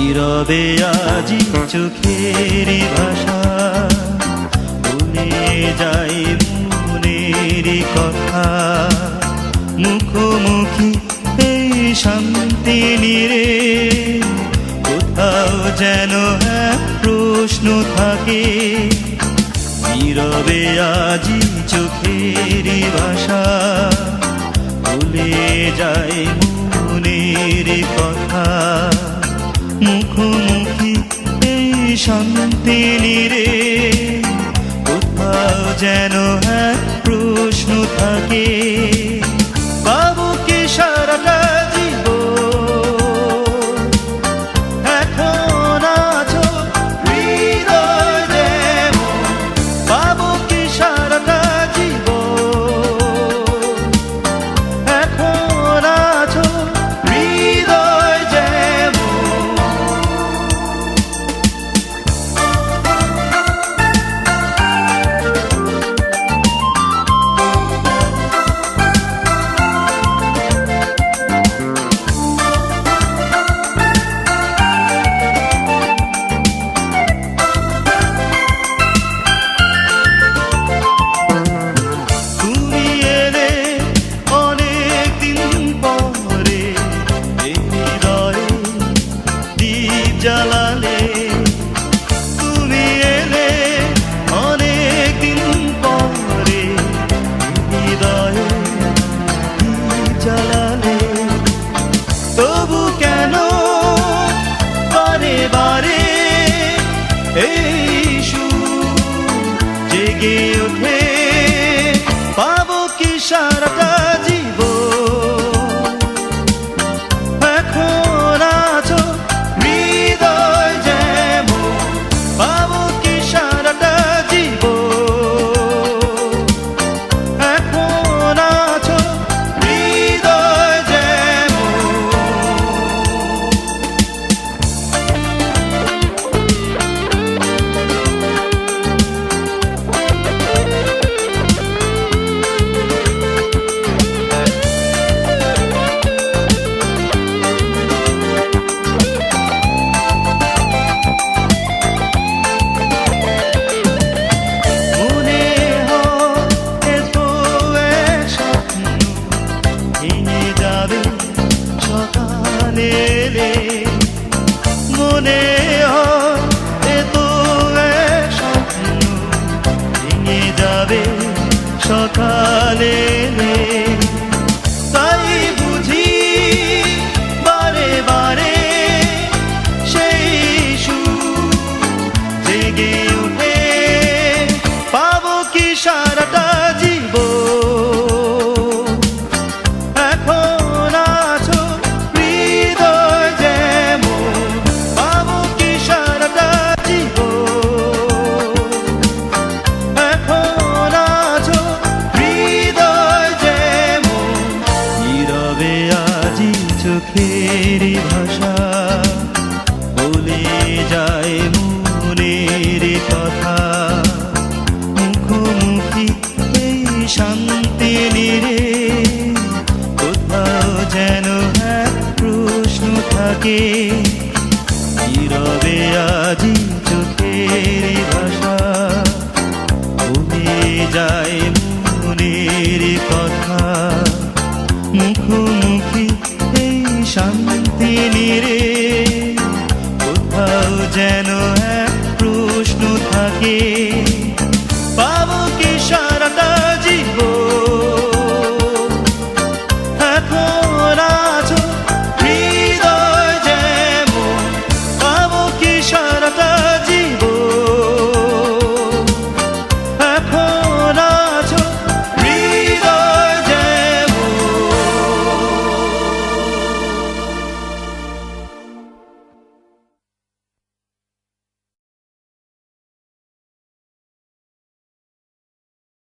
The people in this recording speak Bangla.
নীরবে আজি চোখের ভাষা। মনে যাই মনের কথা। মুখোমুখি এই শান্তি নিরে কোথাও যেন এক প্রশ্ন থাকে। নীরবে আজি চোখের ভাষা। বলে যায় মনের কথা। মুখোমুখি এই শান্তি নিরে। কোথাও যেন এক প্রশ্ন থাকে। জেগে ওঠে। পাবো কি সারাটা সকালে রে যেন এক প্রশ্ন থাকে নীরবে আজি চোখের ভাষা ভূমি যায়